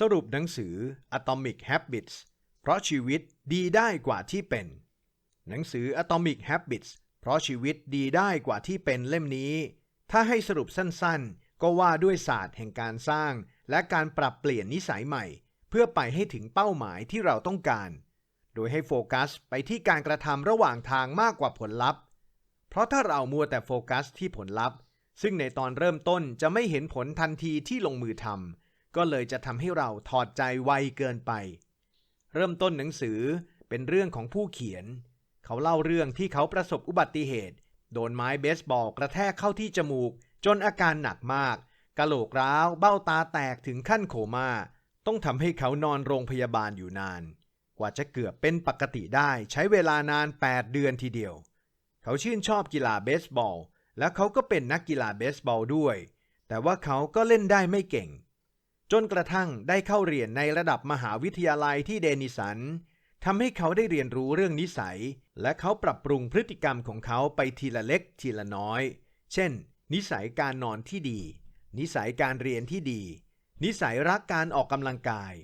สรุปหนังสือ Atomic Habits เพราะชีวิตดีได้กว่าที่เป็น หนังสือ Atomic Habits เพราะชีวิตดีได้กว่าที่เป็นเล่มนี้ ถ้าให้สรุปสั้นๆ ก็ว่าด้วยศาสตร์แห่งการสร้าง และการปรับเปลี่ยนนิสัยใหม่ เพื่อไปให้ถึงเป้าหมายที่เราต้องการ โดยให้โฟกัสไปที่การกระทำระหว่างทางมากกว่าผลลัพธ์ เพราะถ้าเรามัวแต่โฟกัสที่ผลลัพธ์ ซึ่งในตอนเริ่มต้นจะไม่เห็นผลทันทีที่ลงมือทำ ก็เลยจะทำให้เราถอดใจไวเกินไป เริ่มต้นหนังสือเป็นเรื่องของผู้เขียน เขาเล่าเรื่องที่เขาประสบอุบัติเหตุ โดนไม้เบสบอลกระแทกเข้าที่จมูก จนอาการหนักมาก กะโหลกร้าว เบ้าตาแตกถึงขั้นโคมา่า ต้องทำให้เขานอนโรงพยาบาลอยู่นาน กว่าจะเกือบเป็นปกติได้ใช้เวลานาน 8 เดือนทีเดียว เขาชื่นชอบกีฬาเบสบอล และเขาก็เป็นนักกีฬาเบสบอลด้วย แต่ว่าเขาก็เล่นได้ไม่เก่ง จนกระทั่งได้เข้าเรียนในระดับมหาวิทยาลัยที่เดนิสันทำให้เขาได้เรียนรู้เรื่องนิสัย และเขาปรับปรุงพฤติกรรมของเขาไปทีละเล็กทีละน้อย เช่น นิสัยการนอนที่ดี นิสัยการเรียนที่ดี นิสัยรักการออกกำลังกาย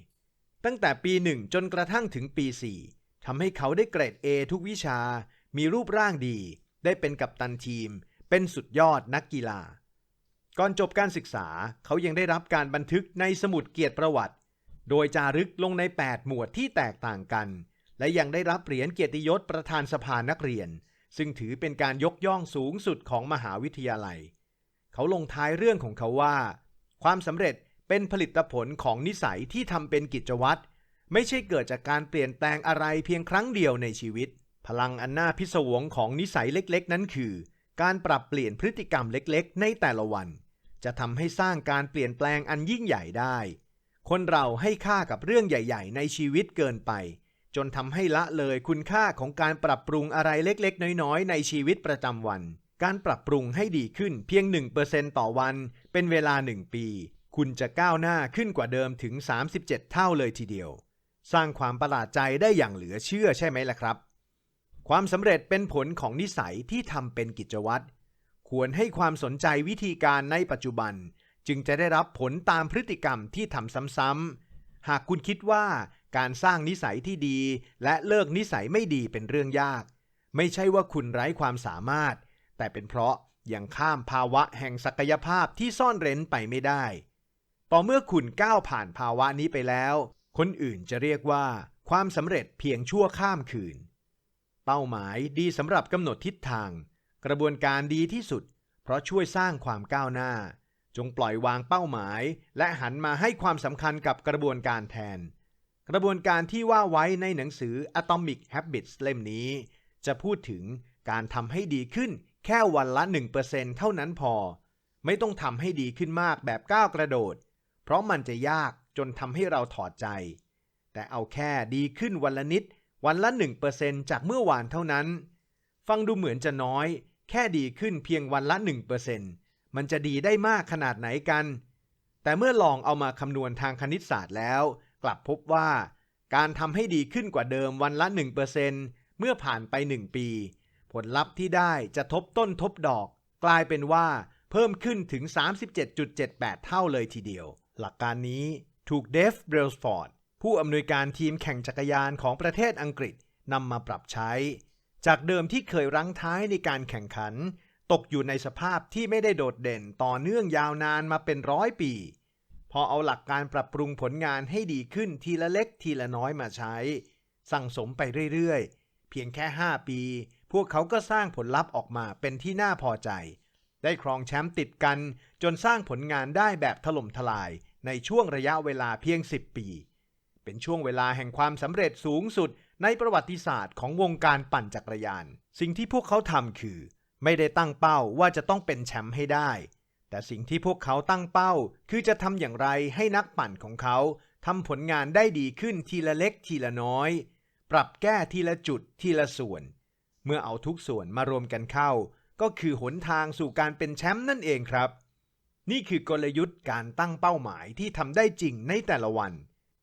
ตั้งแต่ปีหนึ่งจนกระทั่งถึงปี4ทำให้เขาได้เกรด A ทุกวิชา มีรูปร่างดี ได้เป็นกัปตันทีม เป็นสุดยอดนักกีฬา ก่อนจบการศึกษาเขายังได้รับการบันทึกในสมุดเกียรติประวัติ โดยจารึกลงใน 8 หมวดที่แตกต่างกัน และยังได้รับเหรียญเกียรติยศประธานสภานักเรียน ซึ่งถือเป็นการยกย่องสูงสุดของมหาวิทยาลัย เขาลงท้ายเรื่องของเขาว่า ความสำเร็จเป็นผลิตผลของนิสัยที่ทำเป็นกิจวัตรไม่ใช่เกิดจากการเปลี่ยนแปลงอะไรเพียงครั้งเดียวในชีวิต พลังอันน่าพิศวงของนิสัยเล็กๆ นั้นคือ การปรับเปลี่ยนพฤติกรรมเล็กๆ ในแต่ละวัน จะทำให้สร้างการเปลี่ยนแปลงอันยิ่งใหญ่ได้ คนเราให้ค่ากับเรื่องใหญ่ ๆ ในชีวิตเกินไป จนทำให้ละเลยคุณค่าของการปรับปรุงอะไรเล็กๆ น้อยๆ ในชีวิตประจำวัน การปรับปรุงให้ดีขึ้นเพียง 1%ต่อวัน เป็นเวลา 1 ปี คุณจะก้าวหน้าขึ้นกว่าเดิมถึง 37 เท่าเลยทีเดียว สร้างความประหลาดใจได้อย่างเหลือเชื่อใช่ไหมล่ะครับ ความสำเร็จเป็นผลของนิสัยที่ทำเป็นกิจวัตร ควรให้ความสนใจวิธีการในปัจจุบัน จึงจะได้รับผลตามพฤติกรรมที่ทำซ้ำๆ หากคุณคิดว่าการสร้างนิสัยที่ดี และเลิกนิสัยไม่ดีเป็นเรื่องยาก ไม่ใช่ว่าคุณไร้ความสามารถ แต่เป็นเพราะยังข้ามภาวะแห่งศักยภาพที่ซ่อนเร้นไปไม่ได้ ต่อเมื่อคุณก้าวผ่านภาวะนี้ไปแล้ว คนอื่นจะเรียกว่า ความสำเร็จเพียงชั่วข้ามคืน เป้าหมายดีสำหรับกำหนดทิศทาง กระบวนการดีที่สุด เพราะช่วยสร้างความก้าวหน้า จงปล่อยวางเป้าหมาย และหันมาให้ความสำคัญกับกระบวนการแทน กระบวนการที่ว่าไว้ในหนังสือ Atomic Habits เล่มนี้ จะพูดถึงการทำให้ดีขึ้นแค่วันละ 1%เท่านั้นพอ ไม่ต้องทำให้ดีขึ้นมากแบบก้าวกระโดด เพราะมันจะยากจนทำให้เราถอดใจ แต่เอาแค่ดีขึ้นวันละนิด วันละ 1%จากเมื่อวานเท่านั้น ฟังดูเหมือนจะน้อย แค่ดีขึ้นเพียงวันละ 1%มันจะดีได้มากขนาดไหนกัน แต่เมื่อลองเอามาคำนวณทางคณิตศาสตร์แล้ว กลับพบว่า การทำให้ดีขึ้นกว่าเดิมวันละ 1%เมื่อผ่านไป 1 ปี ผลลัพธ์ที่ได้จะทบต้นทบดอก กลายเป็นว่าเพิ่มขึ้นถึง 37.78 เท่าเลยทีเดียว หลักการนี้ถูกเดฟเบรลฟอร์ด ผู้อำนวยการทีมแข่งจักรยานของประเทศอังกฤษนำมาปรับใช้ จากเดิมที่เคยรั้งท้ายในการแข่งขัน ตกอยู่ในสภาพที่ไม่ได้โดดเด่นต่อเนื่องยาวนานมาเป็นร้อยปี พอเอาหลักการปรับปรุงผลงานให้ดีขึ้นทีละเล็กทีละน้อยมาใช้ สั่งสมไปเรื่อยๆ เพียงแค่ 5 ปี พวกเขาก็สร้างผลลัพธ์ออกมาเป็นที่น่าพอใจ ได้ครองแชมป์ติดกัน จนสร้างผลงานได้แบบถล่มทลายในช่วงระยะเวลาเพียง 10 ปี เป็นช่วงเวลาแห่งความสำเร็จสูงสุดในประวัติศาสตร์ของวงการปั่นจักรยาน สิ่งที่พวกเขาทำคือ ไม่ได้ตั้งเป้าว่าจะต้องเป็นแชมป์ให้ได้ แต่สิ่งที่พวกเขาตั้งเป้า คือจะทำอย่างไรให้นักปั่นของเขาทำผลงานได้ดีขึ้นทีละเล็กทีละน้อย ปรับแก้ทีละจุดทีละส่วน เมื่อเอาทุกส่วนมารวมกันเข้า ก็คือหนทางสู่การเป็นแชมป์นั่นเองครับ นี่คือกลยุทธ์การตั้งเป้าหมายที่ทำได้จริงในแต่ละวัน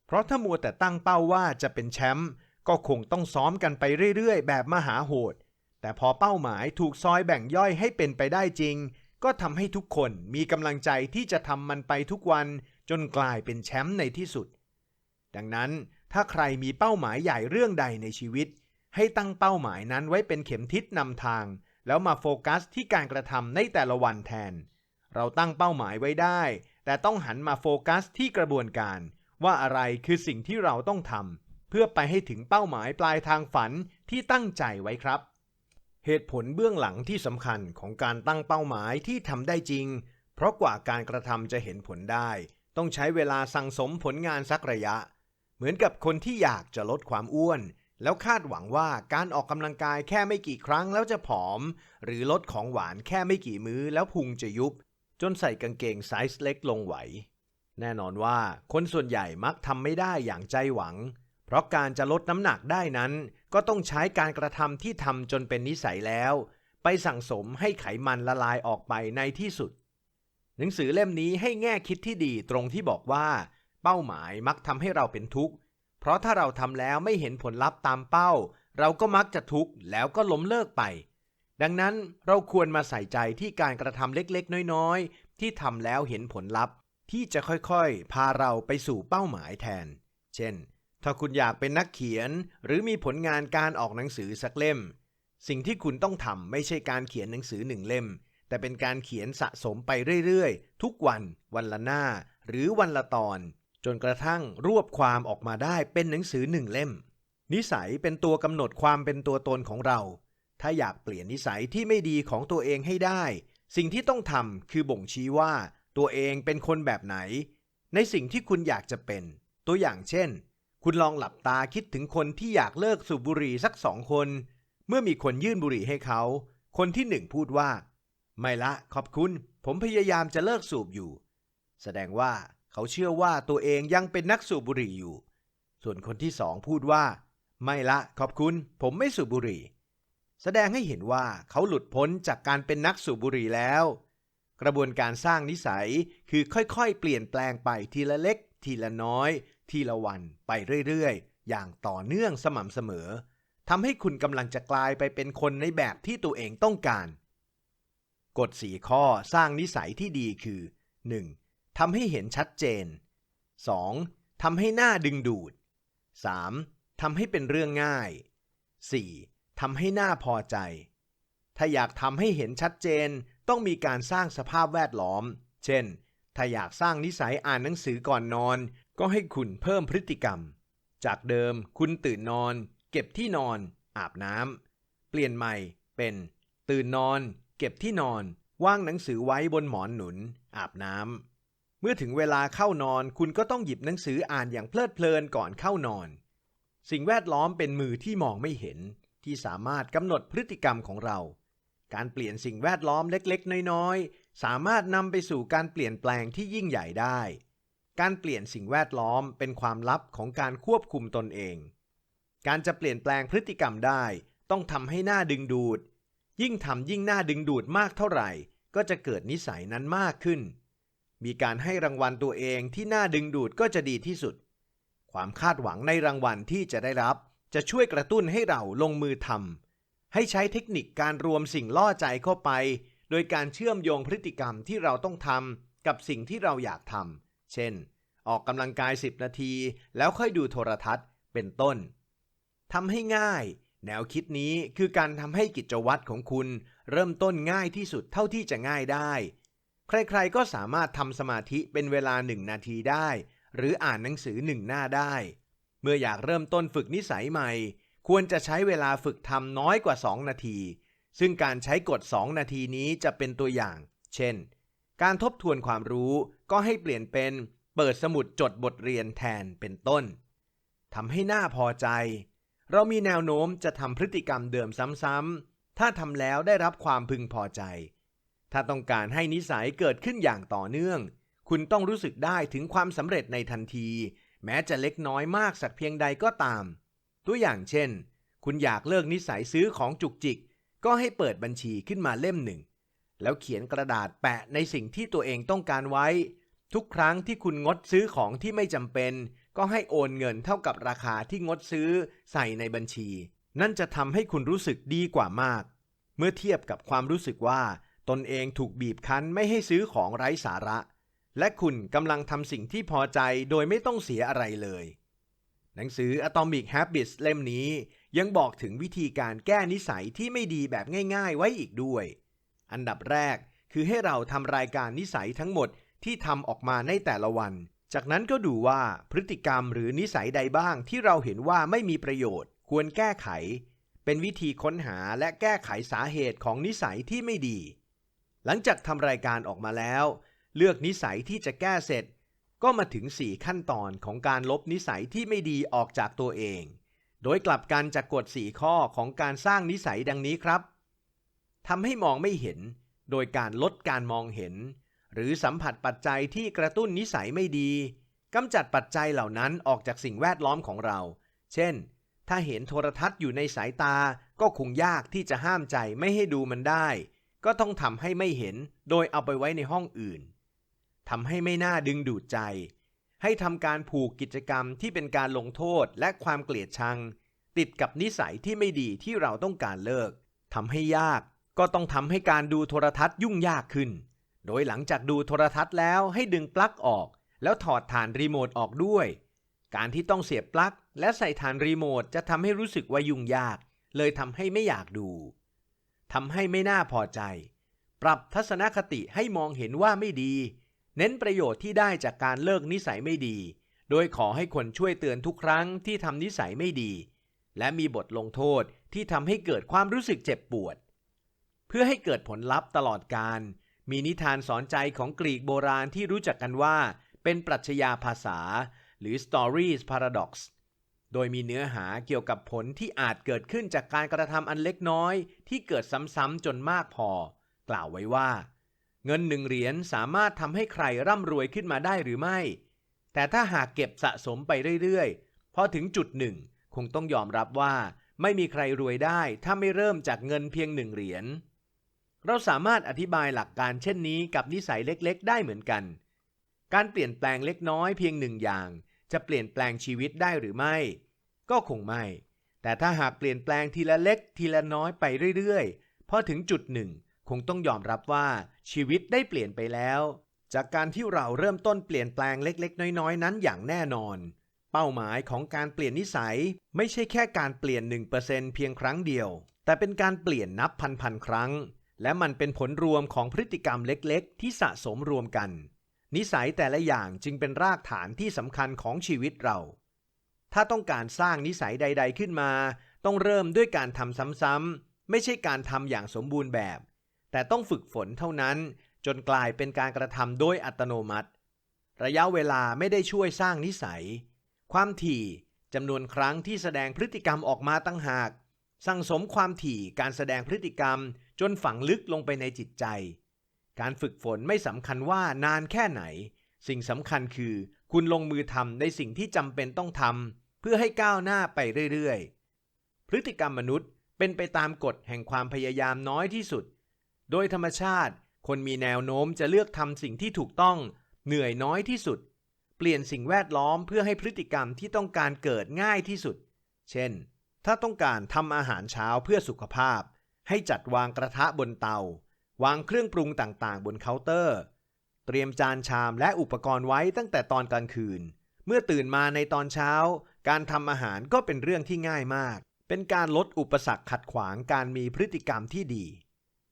เพราะถ้ามัวแต่ตั้งเป้าว่าจะเป็นแชมป์ก็คงต้องซ้อมกันไปเรื่อยๆ แบบมหาโหด แต่พอเป้าหมายถูกซอยแบ่งย่อยให้เป็นไปได้จริง ก็ทำให้ทุกคนมีกำลังใจที่จะทำมันไปทุกวันจนกลายเป็นแชมป์ในที่สุด ดังนั้นถ้าใครมีเป้าหมายใหญ่เรื่องใดในชีวิต ให้ตั้งเป้าหมายนั้นไว้เป็นเข็มทิศนำทาง แล้วมาโฟกัสที่การกระทำในแต่ละวันแทน เราตั้งเป้าหมายไว้ได้ แต่ต้องหันมาโฟกัสที่กระบวนการ ว่าอะไรคือสิ่งที่เราต้องทำเพื่อไปให้ถึงเป้าหมายปลายทางฝันที่ตั้งใจไว้ครับ เหตุผลเบื้องหลังที่สำคัญของการตั้งเป้าหมายที่ทำได้จริง เพราะกว่าการกระทำจะเห็นผลได้ ต้องใช้เวลาสั่งสมผลงานสักระยะ เหมือนกับคนที่อยากจะลดความอ้วน แล้วคาดหวังว่าการออกกำลังกายแค่ไม่กี่ครั้งแล้วจะผอม หรือลดของหวานแค่ไม่กี่มื้อแล้วพุงจะยุบ จนใส่กางเกงไซส์เล็กลงไหว แน่นอนว่าคนส่วนใหญ่มักทำไม่ได้อย่างใจหวัง เพราะการจะลดน้ำหนักได้นั้น ก็ต้องใช้การกระทำที่ทำจนเป็นนิสัยแล้ว ไปสั่งสมให้ไขมันละลายออกไปในที่สุด หนังสือเล่มนี้ให้แง่คิดที่ดีตรงที่บอกว่า เป้าหมายมักทำให้เราเป็นทุกข์ เพราะถ้าเราทำแล้วไม่เห็นผลลัพธ์ตามเป้า เราก็มักจะทุกข์แล้วก็ล้มเลิกไป ดังนั้นเราควรมาใส่ใจที่การกระทำเล็กๆ น้อยๆ ที่ทำแล้วเห็นผลลัพธ์ ที่จะค่อยๆ พาเราไปสู่เป้าหมายแทน เช่น ถ้าคุณอยากเป็นนักเขียน หรือมีผลงานการออกหนังสือสักเล่ม สิ่งที่คุณต้องทำไม่ใช่การเขียนหนังสือหนึ่งเล่ม แต่เป็นการเขียนสะสมไปเรื่อยๆ ทุกวัน วันละหน้า หรือวันละตอน จนกระทั่งรวบความออกมาได้เป็นหนังสือหนึ่งเล่ม นิสัยเป็นตัวกำหนดความเป็นตัวตนของเรา ถ้าอยากเปลี่ยนนิสัยที่ไม่ดีของตัวเองให้ได้ สิ่งที่ต้องทำคือบ่งชี้ว่า ตัวเองเป็นคนแบบไหน ในสิ่งที่คุณอยากจะเป็น ตัวอย่างเช่น คุณลองหลับตาคิดถึงคนที่อยากเลิกสูบบุหรี่สักสองคน เมื่อมีคนยื่นบุหรี่ให้เขา คนที่หนึ่งพูดว่า ไม่ละ ขอบคุณ ผมพยายามจะเลิกสูบอยู่ แสดงว่าเขาเชื่อว่าตัวเองยังเป็นนักสูบบุหรี่อยู่ ส่วนคนที่สองพูดว่า ไม่ละขอบคุณ ผมไม่สูบบุหรี่ แสดงให้เห็นว่าเขาหลุดพ้นจากการเป็นนักสูบบุหรี่แล้ว กระบวนการสร้างนิสัยคือค่อยๆ เปลี่ยนแปลงไปทีละเล็ก ทีละน้อย ทีละวันไปเรื่อยๆ อย่างต่อเนื่องสม่ำเสมอทำให้คุณกำลังจะกลายไปเป็นคนในแบบที่ตัวเองต้องการ กฎ4ข้อสร้างนิสัยที่ดีคือ 1. ทำให้เห็นชัดเจน 2. ทำให้หน้าดึงดูด 3. ทำให้เป็นเรื่องง่าย 4. ทำให้หน้าพอใจ ถ้าอยากทำให้เห็นชัดเจน ต้องมีการสร้างสภาพแวดล้อม เช่น ถ้าอยากสร้างนิสัยอ่านหนังสือก่อนนอน ก็ให้คุณเพิ่มพฤติกรรม จากเดิมคุณตื่นนอน เก็บที่นอน อาบน้ำเปลี่ยนใหม่เป็น ตื่นนอน เก็บที่นอนว่างหนังสือไว้บนหมอนหนุน อาบน้ำเมื่อถึงเวลาเข้านอนคุณก็ต้องหยิบหนังสืออ่านอย่างเพลิดเพลินก่อนเข้านอน สิ่งแวดล้อมเป็นมือที่มองไม่เห็น ที่สามารถกำหนดพฤติกรรมของเรา การเปลี่ยนสิ่งแวดล้อมเล็กๆ น้อยๆ สามารถนำไปสู่การเปลี่ยนแปลงที่ยิ่งใหญ่ได้ การเปลี่ยนสิ่งแวดล้อมเป็นความลับของการควบคุมตนเอง การจะเปลี่ยนแปลงพฤติกรรมได้ ต้องทำให้หน้าดึงดูด ยิ่งทำยิ่งหน้าดึงดูดมากเท่าไหร่ ก็จะเกิดนิสัยนั้นมากขึ้น มีการให้รางวัลตัวเองที่น่าดึงดูดก็จะดีที่สุด ความคาดหวังในรางวัลที่จะได้รับ จะช่วยกระตุ้นให้เราลงมือทำ ให้ใช้เทคนิคการรวมสิ่งล่อใจเข้าไป โดยการเชื่อมโยงพฤติกรรมที่เราต้องทำกับสิ่งที่เราอยากทำเช่น ออกกำลังกาย 10 นาที แล้วค่อยดูโทรทัศน์ เป็นต้นทำให้ง่าย แนวคิดนี้คือการทำให้กิจวัตรของคุณ เริ่มต้นง่ายที่สุดเท่าที่จะง่ายได้ ใครๆก็สามารถทำสมาธิเป็นเวลาหนึ่งนาทีได้ หรืออ่านหนังสือหนึ่งหน้าได้ เมื่ออยากเริ่มต้นฝึกนิสัยใหม่ ควรจะใช้เวลาฝึกทำน้อยกว่า 2 นาที ซึ่งการใช้กฎ 2 นาทีนี้จะเป็นตัวอย่าง เช่น การทบทวนความรู้ก็ให้เปลี่ยนเป็นเปิดสมุดจดบทเรียนแทนเป็นต้นทำให้หน้าพอใจ เรามีแนวโน้มจะทำพฤติกรรมเดิมซ้ำๆ ถ้าทำแล้วได้รับความพึงพอใจ ถ้าต้องการให้นิสัยเกิดขึ้นอย่างต่อเนื่อง คุณต้องรู้สึกได้ถึงความสำเร็จในทันที แม้จะเล็กน้อยมากสักเพียงใดก็ตาม ตัวอย่างเช่น คุณอยากเลิกนิสัยซื้อของจุกจิก ก็ให้เปิดบัญชีขึ้นมาเล่มหนึ่ง แล้วเขียนกระดาษแปะในสิ่งที่ตัวเองต้องการไว้ ทุกครั้งที่คุณงดซื้อของที่ไม่จำเป็น ก็ให้โอนเงินเท่ากับราคาที่งดซื้อใส่ในบัญชี นั่นจะทำให้คุณรู้สึกดีกว่ามาก เมื่อเทียบกับความรู้สึกว่า ตนเองถูกบีบคั้นไม่ให้ซื้อของไร้สาระ และคุณกำลังทำสิ่งที่พอใจโดยไม่ต้องเสียอะไรเลย หนังสือ Atomic Habits เล่มนี้ยังบอกถึงวิธีการแก้นิสัยที่ไม่ดีแบบง่ายๆไว้อีกด้วย อันดับแรกคือให้เราทำรายการนิสัยทั้งหมดที่ทำออกมาในแต่ละวัน จากนั้นก็ดูว่าพฤติกรรมหรือนิสัยใดบ้างที่เราเห็นว่าไม่มีประโยชน์ ควรแก้ไข เป็นวิธีค้นหาและแก้ไขสาเหตุของนิสัยที่ไม่ดี หลังจากทำรายการออกมาแล้ว เลือกนิสัยที่จะแก้เสร็จ ก็มาถึง 4 ขั้นตอนของการลบนิสัยที่ไม่ดีออกจากตัวเอง โดยกลับกันจากกฎ 4 ข้อของการสร้างนิสัยดังนี้ครับทำให้มองไม่เห็น โดยการลดการมองเห็น หรือสัมผัสปัจจัยที่กระตุ้นนิสัยไม่ดีกำจัดปัจจัยเหล่านั้นออกจากสิ่งแวดล้อมของเรา เช่น ถ้าเห็นโทรทัศน์อยู่ในสายตา ก็คงยากที่จะห้ามใจไม่ให้ดูมันได้ ก็ต้องทำให้ไม่เห็น โดยเอาไปไว้ในห้องอื่น ทำให้ไม่น่าดึงดูดใจ ให้ทำการผูกกิจกรรมที่เป็นการลงโทษและความเกลียดชัง ติดกับนิสัยที่ไม่ดีที่เราต้องการเลิกทำให้ยากก็ต้องทำให้การดูโทรทัศน์ยุ่งยากขึ้น โดยหลังจากดูโทรทัศน์แล้วให้ดึงปลั๊กออก แล้วถอดฐานรีโมทออกด้วย การที่ต้องเสียบปลั๊กและใส่ฐานรีโมทจะทำให้รู้สึกว่ายุ่งยาก เลยทำให้ไม่อยากดูทำให้ไม่น่าพอใจ ปรับทัศนคติให้มองเห็นว่าไม่ดี เน้นประโยชน์ที่ได้จากการเลิกนิสัยไม่ดี โดยขอให้คนช่วยเตือนทุกครั้งที่ทำนิสัยไม่ดี และมีบทลงโทษที่ทำให้เกิดความรู้สึกเจ็บปวด เพื่อให้เกิดผลลัพธ์ตลอดการ มีนิทานสอนใจของกรีกโบราณที่รู้จักกันว่า เป็นปรัชญาภาษา หรือ Stories Paradox โดยมีเนื้อหาเกี่ยวกับผลที่อาจเกิดขึ้นจากการกระทำอันเล็กน้อย ที่เกิดซ้ำๆจนมากพอ กล่าวไว้ว่า เงินหนึ่งเหรียญสามารถทำให้ใครร่ำรวยขึ้นมาได้หรือไม่ แต่ถ้าหากเก็บสะสมไปเรื่อยๆ พอถึงจุดหนึ่งคงต้องยอมรับว่า ไม่มีใครรวยได้ ถ้าไม่เริ่มจากเงินเพียงหนึ่งเหรียญ เราสามารถอธิบายหลักการเช่นนี้กับนิสัยเล็กๆ ได้เหมือนกัน การเปลี่ยนแปลงเล็กน้อยเพียงหนึ่งอย่าง จะเปลี่ยนแปลงชีวิตได้หรือไม่ ก็คงไม่ แต่ถ้าหากเปลี่ยนแปลงทีละเล็กทีละน้อยไปเรื่อยๆ พอถึงจุดหนึ่ง คงต้องยอมรับว่าชีวิตได้เปลี่ยนไปแล้ว จากการที่เราเริ่มต้นเปลี่ยนแปลงเล็กๆ น้อยๆ นั้นอย่างแน่นอน เป้าหมายของการเปลี่ยนนิสัย ไม่ใช่แค่การเปลี่ยน 1%เพียงครั้งเดียว แต่เป็นการเปลี่ยนนับพันๆครั้ง และมันเป็นผลรวมของพฤติกรรมเล็กๆ ที่สะสมรวมกัน นิสัยแต่ละอย่างจึงเป็นรากฐานที่สำคัญของชีวิตเรา ถ้าต้องการสร้างนิสัยใด ๆ ขึ้นมา ต้องเริ่มด้วยการทำซ้ำๆไม่ใช่การทำอย่างสมบูรณ์แบบ แต่ต้องฝึกฝนเท่านั้น จนกลายเป็นการกระทำโดยอัตโนมัติ ระยะเวลาไม่ได้ช่วยสร้างนิสัย ความถี่จำนวนครั้งที่แสดงพฤติกรรมออกมาตั้งหาก สั่งสมความถี่การแสดงพฤติกรรมจนฝังลึกลงไปในจิตใจ การฝึกฝนไม่สำคัญว่านานแค่ไหน สิ่งสำคัญคือ คุณลงมือทำในสิ่งที่จำเป็นต้องทำเพื่อให้ก้าวหน้าไปเรื่อยๆ พฤติกรรมมนุษย์เป็นไปตามกฎแห่งความพยายามน้อยที่สุด โดยธรรมชาติ คนมีแนวโน้มจะเลือกทำสิ่งที่ถูกต้อง เหนื่อยน้อยที่สุด เปลี่ยนสิ่งแวดล้อมเพื่อให้พฤติกรรมที่ต้องการเกิดง่ายที่สุด เช่น ถ้าต้องการทำอาหารเช้าเพื่อสุขภาพ ให้จัดวางกระทะบนเตา วางเครื่องปรุงต่างๆ บนเคาน์เตอร์ เตรียมจานชามและอุปกรณ์ไว้ตั้งแต่ตอนกลางคืน เมื่อตื่นมาในตอนเช้า การทำอาหารก็เป็นเรื่องที่ง่ายมาก เป็นการลดอุปสรรคขัดขวางการมีพฤติกรรมที่ดี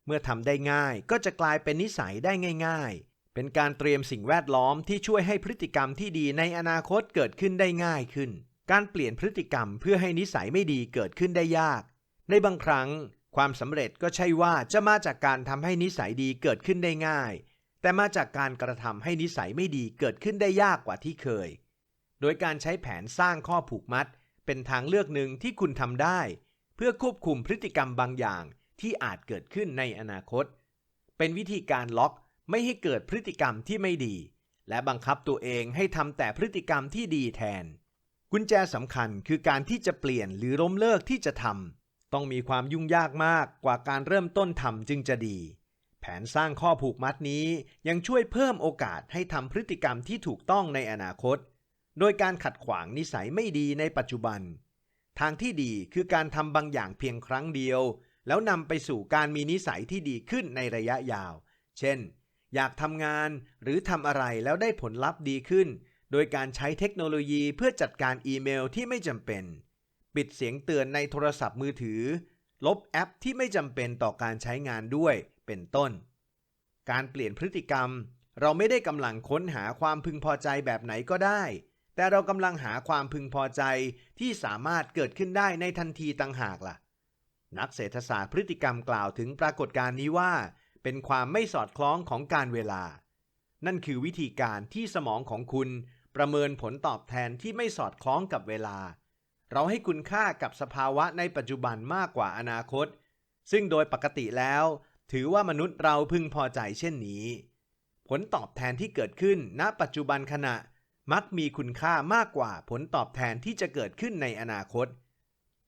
เมื่อทำได้ง่ายก็จะกลายเป็นนิสัยได้ง่าย ๆ เป็นการเตรียมสิ่งแวดล้อมที่ช่วยให้พฤติกรรมที่ดีในอนาคตเกิดขึ้นได้ง่ายขึ้น การเปลี่ยนพฤติกรรมเพื่อให้นิสัยไม่ดีเกิดขึ้นได้ยาก ในบางครั้ง ความสำเร็จก็ใช่ว่าจะมาจากการทำให้นิสัยดีเกิดขึ้นได้ง่าย แต่มาจากการกระทำให้นิสัยไม่ดีเกิดขึ้นได้ยากกว่าที่เคย โดยการใช้แผนสร้างข้อผูกมัด เป็นทางเลือกหนึ่งที่คุณทำได้ เพื่อควบคุมพฤติกรรมบางอย่าง ที่อาจเกิดขึ้นในอนาคต เป็นวิธีการล็อกไม่ให้เกิดพฤติกรรมที่ไม่ดี และบังคับตัวเองให้ทำแต่พฤติกรรมที่ดีแทน กุญแจสำคัญคือการที่จะเปลี่ยนหรือล้มเลิกที่จะทำต้องมีความยุ่งยากมากกว่าการเริ่มต้นทำจึงจะดี แผนสร้างข้อผูกมัดนี้ยังช่วยเพิ่มโอกาสให้ทำพฤติกรรมที่ถูกต้องในอนาคต โดยการขัดขวางนิสัยไม่ดีในปัจจุบันทางที่ดีคือการทำบางอย่างเพียงครั้งเดียว แล้วนำไปสู่การมีนิสัยที่ดีขึ้นในระยะยาว เช่น อยากทำงานหรือทำอะไรแล้วได้ผลลัพธ์ดีขึ้น โดยการใช้เทคโนโลยีเพื่อจัดการอีเมลที่ไม่จำเป็น ปิดเสียงเตือนในโทรศัพท์มือถือ ลบแอปที่ไม่จำเป็นต่อการใช้งานด้วย เป็นต้น การเปลี่ยนพฤติกรรม เราไม่ได้กำลังค้นหาความพึงพอใจแบบไหนก็ได้ แต่เรากำลังหาความพึงพอใจที่สามารถเกิดขึ้นได้ในทันทีต่างหากล่ะ นักเศรษฐศาสตร์พฤติกรรมกล่าวถึงปรากฏการณ์นี้ว่า เป็นความไม่สอดคล้องของการเวลา นั่นคือวิธีการที่สมองของคุณประเมินผลตอบแทนที่ไม่สอดคล้องกับเวลา เราให้คุณค่ากับสภาวะในปัจจุบันมากกว่าอนาคต ซึ่งโดยปกติแล้ว ถือว่ามนุษย์เราพึงพอใจเช่นนี้ ผลตอบแทนที่เกิดขึ้นณ ปัจจุบันขณะมักมีคุณค่ามากกว่าผลตอบแทนที่จะเกิดขึ้นในอนาคต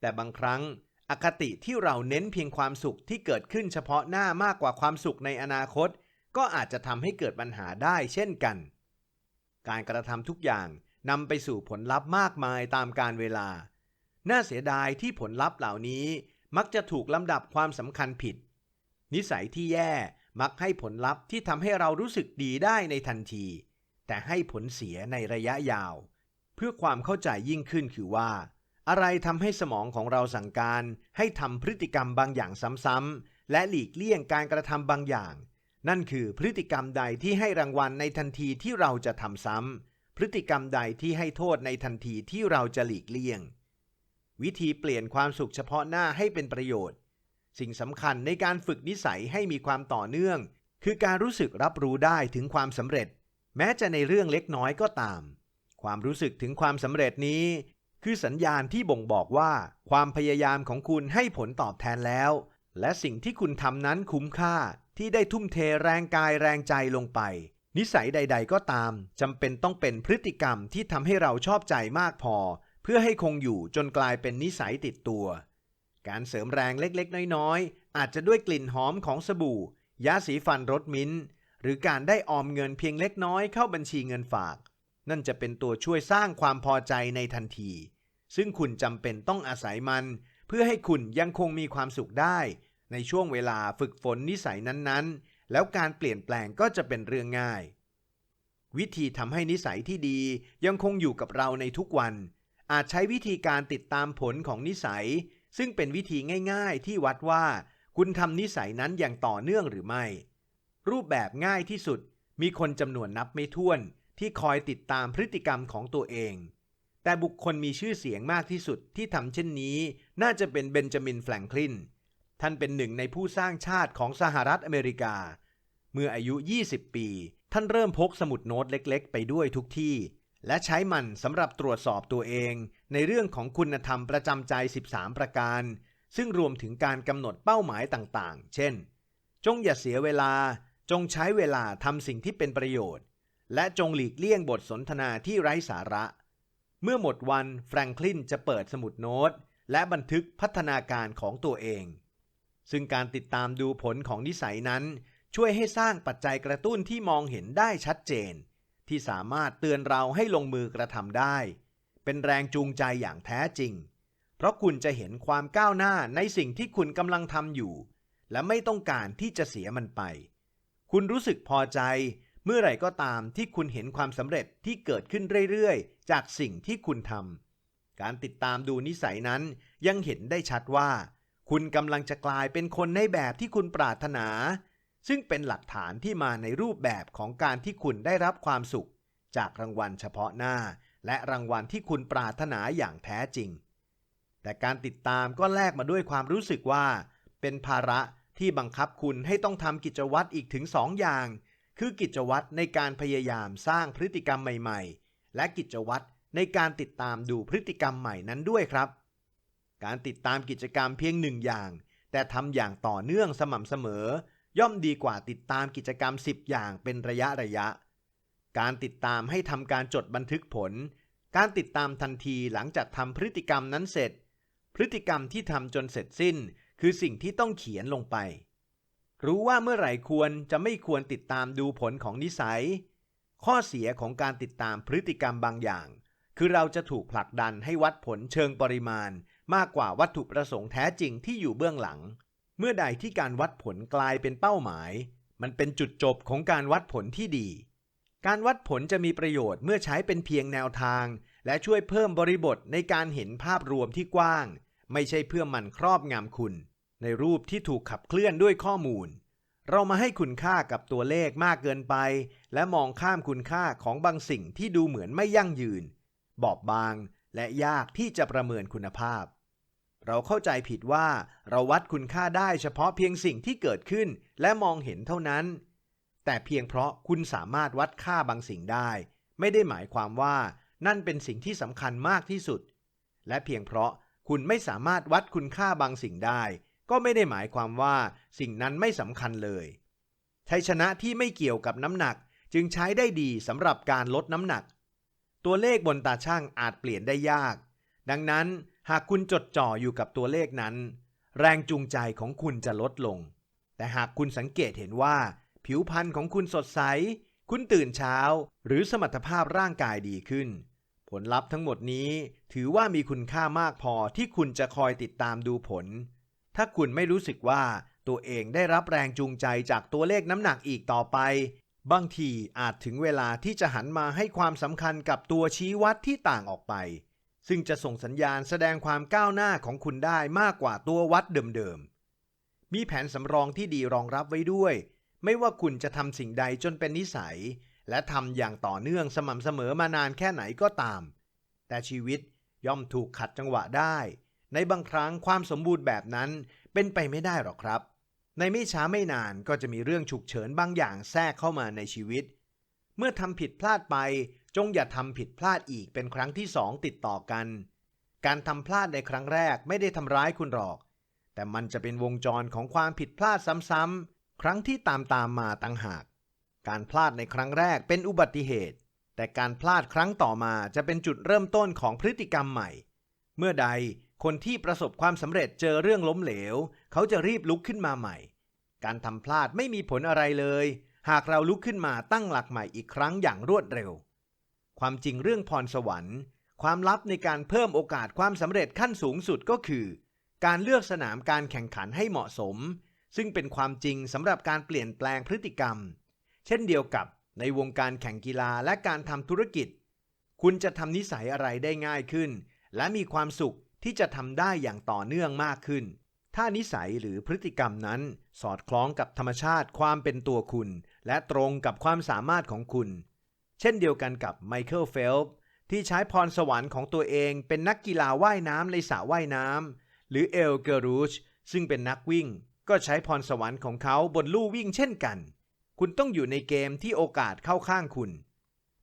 แต่บางครั้ง อคติที่เราเน้นเพียงความสุขที่เกิดขึ้นเฉพาะหน้ามากกว่าความสุขในอนาคต ก็อาจจะทำให้เกิดปัญหาได้เช่นกัน การกระทำทุกอย่างนำไปสู่ผลลัพธ์มากมายตามการเวลา น่าเสียดายที่ผลลัพธ์เหล่านี้มักจะถูกลำดับความสำคัญผิด นิสัยที่แย่มักให้ผลลัพธ์ที่ทำให้เรารู้สึกดีได้ในทันที แต่ให้ผลเสียในระยะยาว เพื่อความเข้าใจยิ่งขึ้นคือว่า อะไรทำให้สมองของเราสั่งการให้ทำพฤติกรรมบางอย่างซ้ำๆ และหลีกเลี่ยงการกระทำบางอย่าง นั่นคือพฤติกรรมใดที่ให้รางวัลในทันทีที่เราจะทำซ้ำ พฤติกรรมใดที่ให้โทษในทันทีที่เราจะหลีกเลี่ยง วิธีเปลี่ยนความสุขเฉพาะหน้าให้เป็นประโยชน์ สิ่งสำคัญในการฝึกนิสัยให้มีความต่อเนื่อง คือการรู้สึกรับรู้ได้ถึงความสำเร็จ แม้จะในเรื่องเล็กน้อยก็ตามความรู้สึกถึงความสำเร็จนี้ คือสัญญาณที่บ่งบอกว่า ความพยายามของคุณให้ผลตอบแทนแล้ว และสิ่งที่คุณทำนั้นคุ้มค่าที่ได้ทุ่มเทแรงกายแรงใจลงไป นิสัยใด ๆ ก็ตามจำเป็นต้องเป็นพฤติกรรมที่ทำให้เราชอบใจมากพอ เพื่อให้คงอยู่จนกลายเป็นนิสัยติดตัว การเสริมแรงเล็กๆ น้อยๆ อาจจะด้วยกลิ่นหอมของสบู่ ยาสีฟันรสมิ้นท์หรือการได้ออมเงินเพียงเล็กน้อยเข้าบัญชีเงินฝาก นั่นจะเป็นตัวช่วยสร้างความพอใจในทันที ซึ่งคุณจำเป็นต้องอาศัยมัน เพื่อให้คุณยังคงมีความสุขได้ ในช่วงเวลาฝึกฝนนิสัยนั้นๆ แล้วการเปลี่ยนแปลงก็จะเป็นเรื่องง่าย วิธีทำให้นิสัยที่ดียังคงอยู่กับเราในทุกวัน อาจใช้วิธีการติดตามผลของนิสัย ซึ่งเป็นวิธีง่าย ๆ ที่วัดว่า คุณทำนิสัยนั้นอย่างต่อเนื่องหรือไม่ รูปแบบง่ายที่สุดมีคนจำนวนนับไม่ถ้วน ที่คอยติดตามพฤติกรรมของตัวเอง แต่บุคคลมีชื่อเสียงมากที่สุดที่ทำเช่นนี้ น่าจะเป็นเบนจามินแฟรงคลิน ท่านเป็นหนึ่งในผู้สร้างชาติของสหรัฐอเมริกา เมื่ออายุ 20 ปี ท่านเริ่มพกสมุดโน้ตเล็กๆ ไปด้วยทุกที่ และใช้มันสำหรับตรวจสอบตัวเอง ในเรื่องของคุณธรรมประจำใจ 13 ประการ ซึ่งรวมถึงการกำหนดเป้าหมายต่างๆ เช่น จงอย่าเสียเวลาจงใช้เวลาทำสิ่งที่เป็นประโยชน์ และจงหลีกเลี่ยงบทสนทนาที่ไร้สาระ เมื่อหมดวันแฟรงคลินจะเปิดสมุดโน้ต และบันทึกพัฒนาการของตัวเอง ซึ่งการติดตามดูผลของนิสัยนั้น ช่วยให้สร้างปัจจัยกระตุ้นที่มองเห็นได้ชัดเจน ที่สามารถเตือนเราให้ลงมือกระทำได้ เป็นแรงจูงใจอย่างแท้จริง เพราะคุณจะเห็นความก้าวหน้าในสิ่งที่คุณกำลังทำอยู่ และไม่ต้องการที่จะเสียมันไป คุณรู้สึกพอใจ เมื่อไหร่ก็ตามที่คุณเห็นความสำเร็จที่เกิดขึ้นเรื่อยๆ จากสิ่งที่คุณทำการติดตามดูนิสัยนั้นยังเห็นได้ชัดว่า คุณกำลังจะกลายเป็นคนในแบบที่คุณปรารถนา ซึ่งเป็นหลักฐานที่มาในรูปแบบของการที่คุณได้รับความสุข จากรางวัลเฉพาะหน้า และรางวัลที่คุณปรารถนาอย่างแท้จริง แต่การติดตามก็แลกมาด้วยความรู้สึกว่า เป็นภาระที่บังคับคุณให้ต้องทำกิจวัตรอีกถึงสองอย่าง คือกิจวัตรในการพยายามสร้างพฤติกรรมใหม่ๆ และกิจวัตรในการติดตามดูพฤติกรรมใหม่นั้นด้วยครับ การติดตามกิจกรรมเพียงหนึ่งอย่าง แต่ทำอย่างต่อเนื่องสม่ำเสมอ ย่อมดีกว่าติดตามกิจกรรม 10 อย่างเป็นระยะระยะ การติดตามให้ทำการจดบันทึกผล การติดตามทันทีหลังจากทำพฤติกรรมนั้นเสร็จ พฤติกรรมที่ทำจนเสร็จสิ้น คือสิ่งที่ต้องเขียนลงไป รู้ว่าเมื่อไหร่ควรจะไม่ควรติดตามดูผลของนิสัย ข้อเสียของการติดตามพฤติกรรมบางอย่าง คือเราจะถูกผลักดันให้วัดผลเชิงปริมาณ มากกว่าวัตถุประสงค์แท้จริงที่อยู่เบื้องหลัง เมื่อใดที่การวัดผลกลายเป็นเป้าหมาย มันเป็นจุดจบของการวัดผลที่ดี การวัดผลจะมีประโยชน์เมื่อใช้เป็นเพียงแนวทาง และช่วยเพิ่มบริบทในการเห็นภาพรวมที่กว้าง ไม่ใช่เพื่อมันครอบงำคุณ ในรูปที่ถูกขับเคลื่อนด้วยข้อมูล เรามาให้คุณค่ากับตัวเลขมากเกินไป และมองข้ามคุณค่าของบางสิ่งที่ดูเหมือนไม่ยั่งยืน บอบบางและยากที่จะประเมินคุณภาพ เราเข้าใจผิดว่าเราวัดคุณค่าได้เฉพาะเพียงสิ่งที่เกิดขึ้นและมองเห็นเท่านั้น แต่เพียงเพราะคุณสามารถวัดค่าบางสิ่งได้ ไม่ได้หมายความว่านั่นเป็นสิ่งที่สำคัญมากที่สุด และเพียงเพราะคุณไม่สามารถวัดคุณค่าบางสิ่งได้ ก็ไม่ได้หมายความว่าสิ่งนั้นไม่สำคัญเลยชัยชนะที่ไม่เกี่ยวกับน้ำหนักจึงใช้ได้ดีสำหรับการลดน้ำหนัก ตัวเลขบนตาช่างอาจเปลี่ยนได้ยาก ดังนั้นหากคุณจดจ่ออยู่กับตัวเลขนั้น แรงจูงใจของคุณจะลดลง แต่หากคุณสังเกตเห็นว่า ผิวพรรณของคุณสดใส คุณตื่นเช้า หรือสมรรถภาพร่างกายดีขึ้น ผลลัพธ์ทั้งหมดนี้ถือว่ามีคุณค่ามากพอที่คุณจะคอยติดตามดูผล ถ้าคุณไม่รู้สึกว่าตัวเองได้รับแรงจูงใจจากตัวเลขน้ำหนักอีกต่อไป บางทีอาจถึงเวลาที่จะหันมาให้ความสำคัญกับตัวชี้วัดที่ต่างออกไป ซึ่งจะส่งสัญญาณแสดงความก้าวหน้าของคุณได้มากกว่าตัววัดเดิมๆ มีแผนสำรองที่ดีรองรับไว้ด้วย ไม่ว่าคุณจะทำสิ่งใดจนเป็นนิสัย และทำอย่างต่อเนื่องสม่ำเสมอมานานแค่ไหนก็ตาม แต่ชีวิตย่อมถูกขัดจังหวะได้ ในบางครั้งความสมบูรณ์แบบนั้นเป็นไปไม่ได้หรอกครับ ในไม่ช้าไม่นานก็จะมีเรื่องฉุกเฉินบางอย่างแทรกเข้ามาในชีวิต เมื่อทำผิดพลาดไป จงอย่าทำผิดพลาดอีกเป็นครั้งที่สองติดต่อกัน การทำพลาดในครั้งแรกไม่ได้ทำร้ายคุณหรอก แต่มันจะเป็นวงจรของความผิดพลาดซ้ำๆครั้งที่ตามตามมาต่างหาก การพลาดในครั้งแรกเป็นอุบัติเหตุ แต่การพลาดครั้งต่อมาจะเป็นจุดเริ่มต้นของพฤติกรรมใหม่ เมื่อใด คนที่ประสบความสำเร็จเจอเรื่องล้มเหลว เขาจะรีบลุกขึ้นมาใหม่ การทำพลาดไม่มีผลอะไรเลย หากเราลุกขึ้นมาตั้งหลักใหม่อีกครั้งอย่างรวดเร็ว ความจริงเรื่องพรสวรรค์ ความลับในการเพิ่มโอกาสความสำเร็จขั้นสูงสุดก็คือ การเลือกสนามการแข่งขันให้เหมาะสม ซึ่งเป็นความจริงสำหรับการเปลี่ยนแปลงพฤติกรรม เช่นเดียวกับในวงการแข่งกีฬาและการทำธุรกิจ คุณจะทำนิสัยอะไรได้ง่ายขึ้น และมีความสุข ที่จะทำได้อย่างต่อเนื่องมากขึ้น ถ้านิสัยหรือพฤติกรรมนั้น สอดคล้องกับธรรมชาติความเป็นตัวคุณ และตรงกับความสามารถของคุณ เช่นเดียวกันกับไมเคิลเฟลป์ที่ใช้พรสวรรค์ของตัวเองเป็นนักกีฬาว่ายน้ำในสระว่ายน้ำหรือเอลเกรูชซึ่งเป็นนักวิ่ง ก็ใช้พรสวรรค์ของเขาบนลู่วิ่งเช่นกัน คุณต้องอยู่ในเกมที่โอกาสเข้าข้างคุณ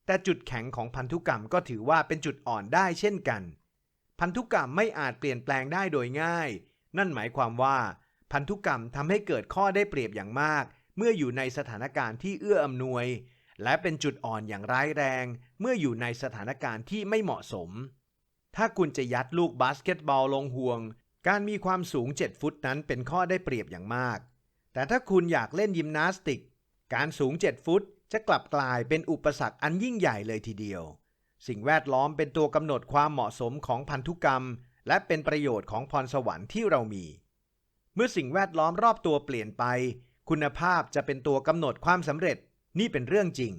แต่จุดแข็งของพันธุกรรมก็ถือว่าเป็นจุดอ่อนได้เช่นกัน พันธุกรรมไม่อาจเปลี่ยนแปลงได้โดยง่าย นั่นหมายความว่า พันธุกรรมทำให้เกิดข้อได้เปรียบอย่างมาก เมื่ออยู่ในสถานการณ์ที่เอื้ออำนวย และเป็นจุดอ่อนอย่างร้ายแรง เมื่ออยู่ในสถานการณ์ที่ไม่เหมาะสม ถ้าคุณจะยัดลูกบาสเกตบอลลงห่วง การมีความสูง 7 ฟุตนั้นเป็นข้อได้เปรียบอย่างมาก แต่ถ้าคุณอยากเล่นยิมนาสติก การสูง 7 ฟุตจะกลับกลายเป็นอุปสรรคอันยิ่งใหญ่เลยทีเดียว สิ่งแวดล้อมเป็นตัวกำหนดความเหมาะสมของพันธุกรรม และเป็นประโยชน์ของพรสวรรค์ที่เรามี เมื่อสิ่งแวดล้อมรอบตัวเปลี่ยนไป คุณภาพจะเป็นตัวกำหนดความสำเร็จ นี่เป็นเรื่องจริง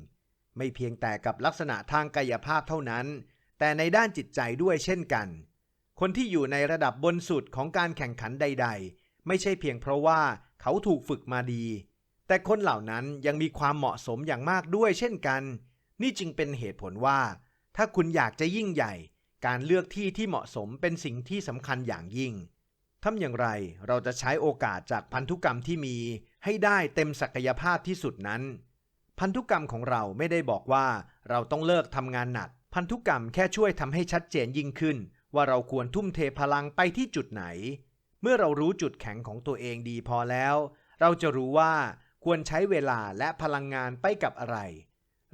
ไม่เพียงแต่กับลักษณะทางกายภาพเท่านั้น แต่ในด้านจิตใจด้วยเช่นกัน คนที่อยู่ในระดับบนสุดของการแข่งขันใด ๆ ไม่ใช่เพียงเพราะว่าเขาถูกฝึกมาดี แต่คนเหล่านั้นยังมีความเหมาะสมอย่างมากด้วยเช่นกัน นี่จึงเป็นเหตุผลว่า ถ้าคุณอยากจะยิ่งใหญ่ การเลือกที่ที่เหมาะสมเป็นสิ่งที่สำคัญอย่างยิ่งทำอย่างไรเราจะใช้โอกาสจากพันธุกรรมที่มีให้ได้เต็มศักยภาพที่สุดนั้น พันธุกรรมของเราไม่ได้บอกว่าเราต้องเลิกทำงานหนัก พันธุกรรมแค่ช่วยทำให้ชัดเจนยิ่งขึ้น ว่าเราควรทุ่มเทพลังไปที่จุดไหน เมื่อเรารู้จุดแข็งของตัวเองดีพอแล้ว เราจะรู้ว่าควรใช้เวลาและพลังงานไปกับอะไร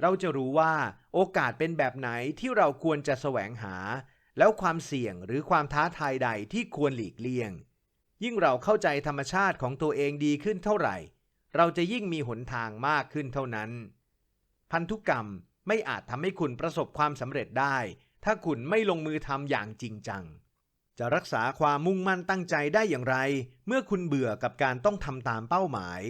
เราจะรู้ว่าโอกาสเป็นแบบไหนที่เราควรจะแสวงหา แล้วความเสี่ยงหรือความท้าทายใดที่ควรหลีกเลี่ยง ยิ่งเราเข้าใจธรรมชาติของตัวเองดีขึ้นเท่าไหร่ เราจะยิ่งมีหนทางมากขึ้นเท่านั้น พันธุกรรมไม่อาจทำให้คุณประสบความสำเร็จได้ ถ้าคุณไม่ลงมือทำอย่างจริงจัง จะรักษาความมุ่งมั่นตั้งใจได้อย่างไร เมื่อคุณเบื่อกับการต้องทำตามเป้าหมาย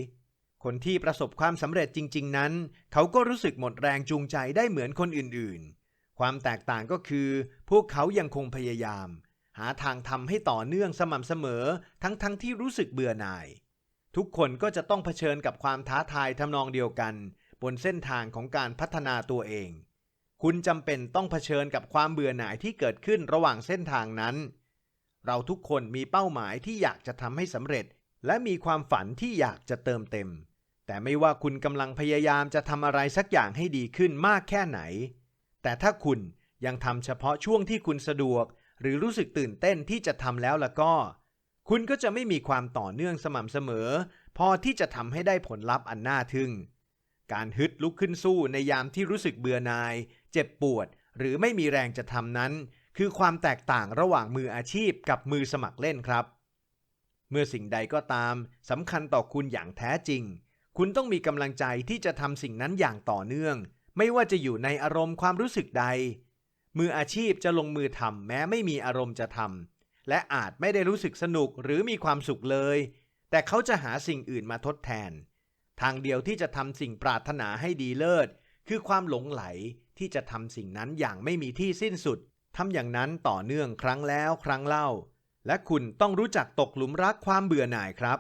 คนที่ประสบความสำเร็จจริง ๆ นั้น เขาก็รู้สึกหมดแรงจูงใจได้เหมือนคนอื่นๆ ความแตกต่างก็คือ พวกเขายังคงพยายาม หาทางทำให้ต่อเนื่องสม่ำเสมอ ทั้งๆทที่รู้สึกเบื่อหน่าย ทุกคนก็จะต้องเผชิญกับความท้าทายทำนองเดียวกัน บนเส้นทางของการพัฒนาตัวเอง คุณจำเป็นต้องเผชิญกับความเบื่อหน่ายที่เกิดขึ้นระหว่างเส้นทางนั้น เราทุกคนมีเป้าหมายที่อยากจะทำให้สำเร็จ และมีความฝันที่อยากจะเติมเต็ม แต่ไม่ว่าคุณกำลังพยายามจะทำอะไรสักอย่างให้ดีขึ้นมากแค่ไหน แต่ถ้าคุณยังทำเฉพาะช่วงที่คุณสะดวก หรือรู้สึกตื่นเต้นที่จะทำแล้วล่ะก็ คุณก็จะไม่มีความต่อเนื่องสม่ำเสมอ พอที่จะทำให้ได้ผลลัพธ์อันน่าทึ่ง การฮึดลุกขึ้นสู้ในยามที่รู้สึกเบื่อหน่าย เจ็บปวด หรือไม่มีแรงจะทำนั้น คือความแตกต่างระหว่างมืออาชีพกับมือสมัครเล่นครับ เมื่อสิ่งใดก็ตามสำคัญต่อคุณอย่างแท้จริง คุณต้องมีกำลังใจที่จะทำสิ่งนั้นอย่างต่อเนื่อง ไม่ว่าจะอยู่ในอารมณ์ความรู้สึกใด มืออาชีพจะลงมือทำแม้ไม่มีอารมณ์จะทำและอาจไม่ได้รู้สึกสนุกหรือมีความสุขเลย แต่เขาจะหาสิ่งอื่นมาทดแทน ทางเดียวที่จะทำสิ่งปรารถนาให้ดีเลิศ คือความหลงไหลที่จะทำสิ่งนั้นอย่างไม่มีที่สิ้นสุดทำอย่างนั้นต่อเนื่องครั้งแล้วครั้งเล่า และคุณต้องรู้จักตกหลุมรักความเบื่อหน่ายครับ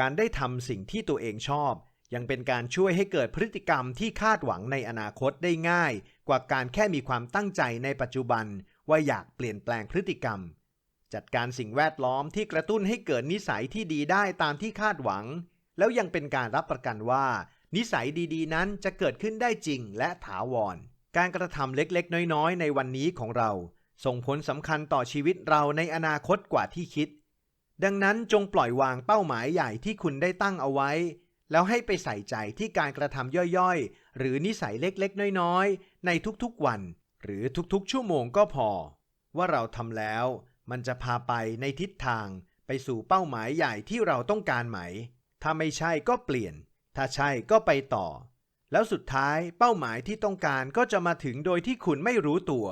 การได้ทำสิ่งที่ตัวเองชอบ ยังเป็นการช่วยให้เกิดพฤติกรรมที่คาดหวังในอนาคตได้ง่าย กว่าการแค่มีความตั้งใจในปัจจุบัน ว่าอยากเปลี่ยนแปลงพฤติกรรม จัดการสิ่งแวดล้อมที่กระตุ้นให้เกิดนิสัยที่ดีได้ตามที่คาดหวัง แล้วยังเป็นการรับประกันว่า นิสัยดีๆ นั้นจะเกิดขึ้นได้จริงและถาวร การกระทำเล็กๆ น้อยๆ ในวันนี้ของเรา ส่งผลสำคัญต่อชีวิตเราในอนาคตกว่าที่คิด ดังนั้นจงปล่อยวางเป้าหมายใหญ่ที่คุณได้ตั้งเอาไว้ แล้วให้ไปใส่ใจที่การกระทำย่อยๆ หรือนิสัยเล็กๆ น้อยๆ ในทุกๆวัน หรือทุกๆ ชั่วโมงก็พอ ว่าเราทำแล้ว มันจะพาไปในทิศทาง ไปสู่เป้าหมายใหญ่ที่เราต้องการไหม ถ้าไม่ใช่ก็เปลี่ยน ถ้าใช่ก็ไปต่อ แล้วสุดท้ายเป้าหมายที่ต้องการก็จะมาถึงโดยที่คุณไม่รู้ตัว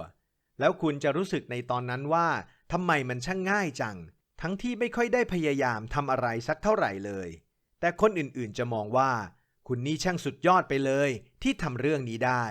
แล้วคุณจะรู้สึกในตอนนั้นว่าทำไมมันช่างง่ายจัง ทั้งที่ไม่ค่อยได้พยายามทำอะไรสักเท่าไหร่เลย แต่คนอื่นๆจะมองว่า คุณนี่ช่างสุดยอดไปเลยที่ทำเรื่องนี้ได้